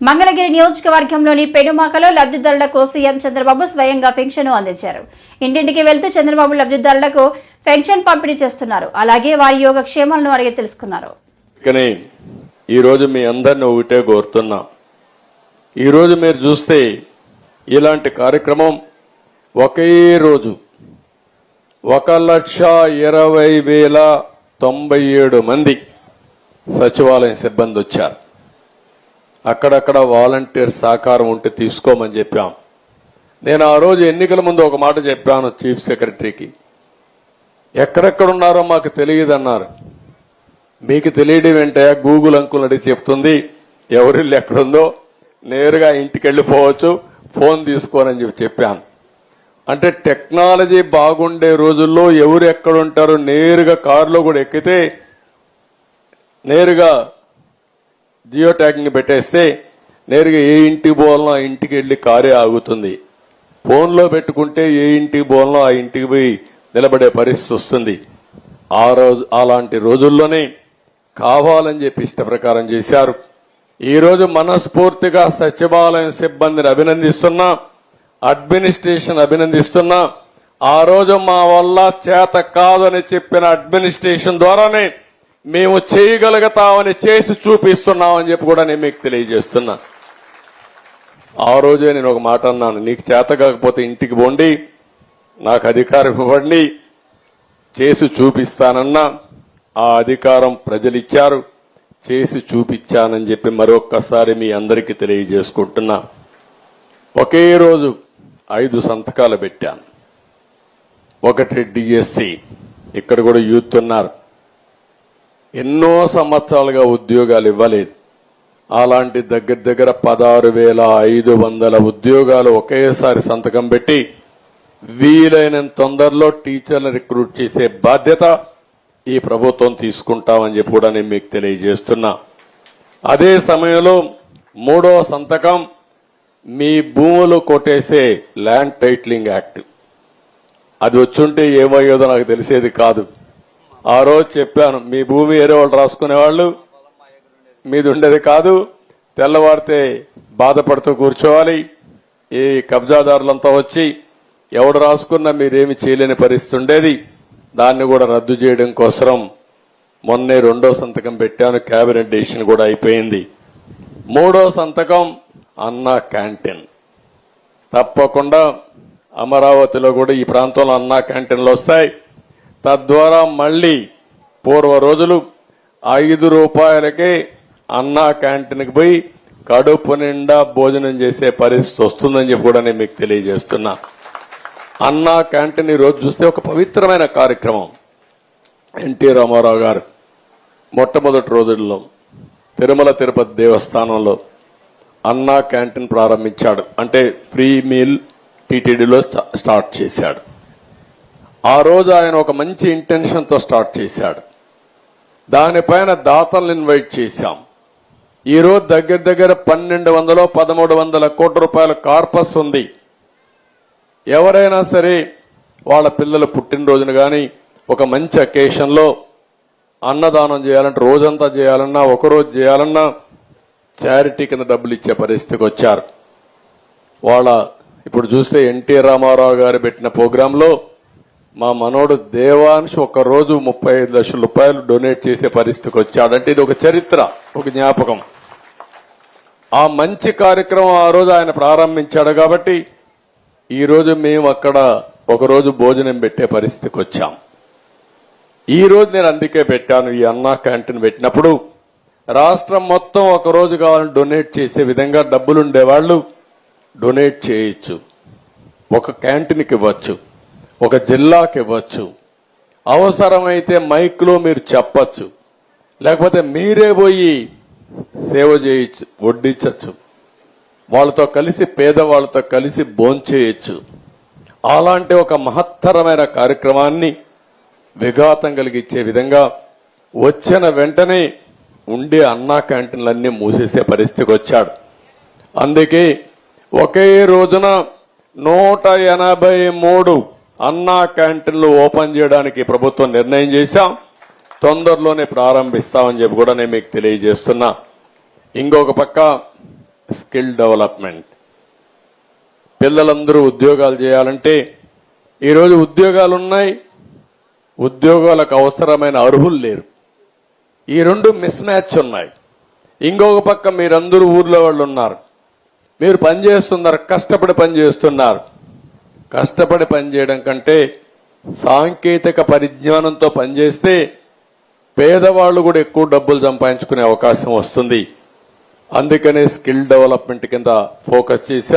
మంగళగిరి నియోజకవర్గంలోని పెనుమాకలో లబ్ధిదారులకు సీఎం చంద్రబాబు స్వయంగా పెన్షన్ అందించారు. ఇంటింటికి వెళ్తూ చంద్రబాబు లబ్ధిదారులకు పెన్షన్ పంపిణీ చేస్తున్నారు. అలాగే వారి యోగక్షేమాలను అడిగి తెలుసుకున్నారు. కానీ ఈరోజు మీ అందరిని ఒకటే కోరుతున్నా. ఈరోజు మీరు చూస్తే ఇలాంటి కార్యక్రమం ఒకే రోజు ఒక లక్ష ఇరవై వేల తొంభై ఏడు మంది సచివాలయం సిబ్బంది వచ్చారు. అక్కడక్కడ వాలంటీర్ సహకారం ఉంటే తీసుకోమని చెప్పాం. నేను ఆ రోజు ఎన్నికల ముందు ఒక మాట చెప్పాను చీఫ్ సెక్రటరీకి. ఎక్కడెక్కడ ఉన్నారో మాకు తెలియదన్నారు. మీకు తెలియడం ఏంటయ్యా గూగుల్ అంకుల్ అడిగి చెప్తుంది. ఎవరిల్లు ఎక్కడుందో? నేరుగా ఇంటికి వెళ్ళిపోవచ్చు ఫోన్ తీసుకోనని చెప్పి చెప్పాను. అంటే టెక్నాలజీ బాగుండే రోజుల్లో ఎవరు ఎక్కడుంటారో నేరుగా కారులో కూడా ఎక్కితే నేరుగా జియో ట్యాగింగ్ పెట్టేస్తే నేరుగా ఏ ఇంటికి పోవాలనో ఆ ఇంటికి వెళ్ళి కారే ఆగుతుంది. ఫోన్లో పెట్టుకుంటే ఏ ఇంటికి పోవాలనో ఆ ఇంటికి పోయి నిలబడే పరిస్థితి వస్తుంది. ఆ రోజు అలాంటి రోజుల్లోనే కావాలని చెప్పి ఇష్ట ప్రకారం చేశారు. ఈరోజు మనస్ఫూర్తిగా సచివాలయం సిబ్బందిని అభినందిస్తున్నా అడ్మినిస్ట్రేషన్ అభినందిస్తున్నా ఆ రోజు మా వల్ల చేత కాదని చెప్పిన అడ్మినిస్ట్రేషన్ ద్వారానే మేము చేయగలుగుతామని చేసి చూపిస్తున్నామని చెప్పి కూడా నేను మీకు తెలియజేస్తున్నా. ఆ రోజే నేను ఒక మాట అన్నాను నీకు చేత కాకపోతే ఇంటికి పోండి నాకు అధికారం ఇవ్వండి చేసి చూపిస్తానన్నా. ఆ అధికారం ప్రజలిచ్చారు చేసి చూపించానని చెప్పి మరొక్కసారి మీ అందరికీ తెలియజేసుకుంటున్నా. ఒకే రోజు ఐదు సంతకాలు పెట్టాను. ఒకటి డిఎస్సి ఇక్కడ కూడా యూత్ ఉన్నారు. ఎన్నో సంవత్సరాలుగా ఉద్యోగాలు ఇవ్వలేదు. అలాంటి దగ్గర దగ్గర పదహారు వేల ఐదు వందల ఉద్యోగాలు ఒకేసారి సంతకం పెట్టి వీలైనంత తొందరలో టీచర్లు రిక్రూట్ చేసే బాధ్యత ఈ ప్రభుత్వం తీసుకుంటామని చెప్పి కూడా నేను మీకు తెలియజేస్తున్నా. అదే సమయంలో మూడో సంతకం మీ భూములు కొట్టేసే ల్యాండ్ టైట్లింగ్ యాక్ట్. అది వచ్చుంటే ఏమయ్యేదో నాకు తెలిసేది కాదు. ఆ రోజు చెప్పాను మీ భూమి వేరే వాళ్ళు రాసుకునేవాళ్ళు మీది ఉండేది కాదు. తెల్లవారితే బాధపడుతూ కూర్చోవాలి. ఈ కబ్జాదారులంతా వచ్చి ఎవడు రాసుకున్నా మీరేమి చేయలేని పరిస్థితి ఉండేది. దాన్ని కూడా రద్దు చేయడం కోసం మొన్నే రెండో సంతకం పెట్టాను కేబినెట్ డెసిషన్ కూడా అయిపోయింది. మూడో సంతకం అన్నా క్యాంటీన్. తప్పకుండా అమరావతిలో కూడా ఈ ప్రాంతంలో అన్నా క్యాంటీన్లు వస్తాయి. తద్వారా మళ్ళీ పూర్వ రోజులు ఐదు రూపాయలకే అన్నా క్యాంటీన్కి పోయి కడుపు నిండా భోజనం చేసే పరిస్థితి వస్తుందని చెప్పి కూడా నేను మీకు తెలియజేస్తున్నా. అన్నా క్యాంటీన్ ఈరోజు రోజు చూస్తే ఒక పవిత్రమైన కార్యక్రమం. ఎన్టీ రామారావు గారు మొట్టమొదటి రోజుల్లో తిరుమల తిరుపతి దేవస్థానంలో అన్నా క్యాంటీన్ ప్రారంభించాడు. అంటే ఫ్రీ మీల్ టీటీడీలో స్టార్ట్ చేశాడు. ఆ రోజు ఆయన ఒక మంచి ఇంటెన్షన్తో స్టార్ట్ చేశాడు. దానిపైన దాతలను ఇన్వైట్ చేశాం. ఈ రోజు దగ్గర దగ్గర పన్నెండు వందలు పదమూడు వందల కోట్ల రూపాయల కార్పస్ ఉంది. ఎవరైనా సరే వాళ్ళ పిల్లల పుట్టినరోజున కానీ ఒక మంచి అకేషన్లో అన్నదానం చేయాలంటే రోజంతా చేయాలన్నా ఒక రోజు చేయాలన్నా చారిటీ కింద డబ్బులు ఇచ్చే పరిస్థితికి వచ్చారు. వాళ్ళ ఇప్పుడు చూస్తే ఎన్టీ రామారావు గారు పెట్టిన ప్రోగ్రాంలో మా మనోడు దేవాంశ్ ఒక రోజు ముప్పై ఐదు లక్షల రూపాయలు డొనేట్ చేసే పరిస్థితికి వచ్చాడంటే ఇది ఒక చరిత్ర ఒక జ్ఞాపకం. ఆ మంచి కార్యక్రమం ఆ రోజు ఆయన ప్రారంభించాడు కాబట్టి ఈరోజు మేము అక్కడ ఒకరోజు భోజనం పెట్టే పరిస్థితికి వచ్చాం. ఈ రోజు నేను అందుకే పెట్టాను ఈ అన్నా క్యాంటీన్ పెట్టినప్పుడు. రాష్ట్రం మొత్తం ఒక రోజు కావాలని డొనేట్ చేసే విధంగా డబ్బులు ఉండేవాళ్ళు డొనేట్ చేయొచ్చు. ఒక క్యాంటీన్కి ఇవ్వచ్చు. ఒక జిల్లాకి ఇవ్వచ్చు. అవసరమైతే మైక్లో మీరు చెప్పచ్చు. లేకపోతే మీరే పోయి సేవ చేయొచ్చు వడ్డించచ్చు. వాళ్ళతో కలిసి పేదవాళ్ళతో కలిసి భోంచేయచ్చు. అలాంటి ఒక మహత్తరమైన కార్యక్రమాన్ని విఘాతం కలిగించే విధంగా వచ్చిన వెంటనే ఉండే అన్నా క్యాంటీన్లన్నీ మూసేసే పరిస్థితికి వచ్చాడు. అందుకే ఒకే రోజున నూట ఎనభై మూడు అన్నా క్యాంటీన్లు ఓపెన్ చేయడానికి ప్రభుత్వం నిర్ణయం చేశాం. తొందరలోనే ప్రారంభిస్తామని చెప్పి కూడా నేను మీకు తెలియజేస్తున్నా. ఇంకొక పక్క స్కిల్ డెవలప్మెంట్. పిల్లలందరూ ఉద్యోగాలు చేయాలంటే ఈరోజు ఉద్యోగాలు ఉన్నాయి ఉద్యోగాలకు అవసరమైన అర్హులు లేరు. ఈ రెండు మిస్ మ్యాచ్ ఉన్నాయి. ఇంకొక పక్క మీరందరూ ఊర్లో వాళ్ళు ఉన్నారు. మీరు పనిచేస్తున్నారు కష్టపడి పని చేస్తున్నారు. కష్టపడి పని చేయడం కంటే సాంకేతిక పరిజ్ఞానంతో పనిచేస్తే పేదవాళ్ళు కూడా ఎక్కువ డబ్బులు సంపాదించుకునే అవకాశం వస్తుంది. అందుకనే స్కిల్ డెవలప్మెంట్ కింద ఫోకస్ చేశాం.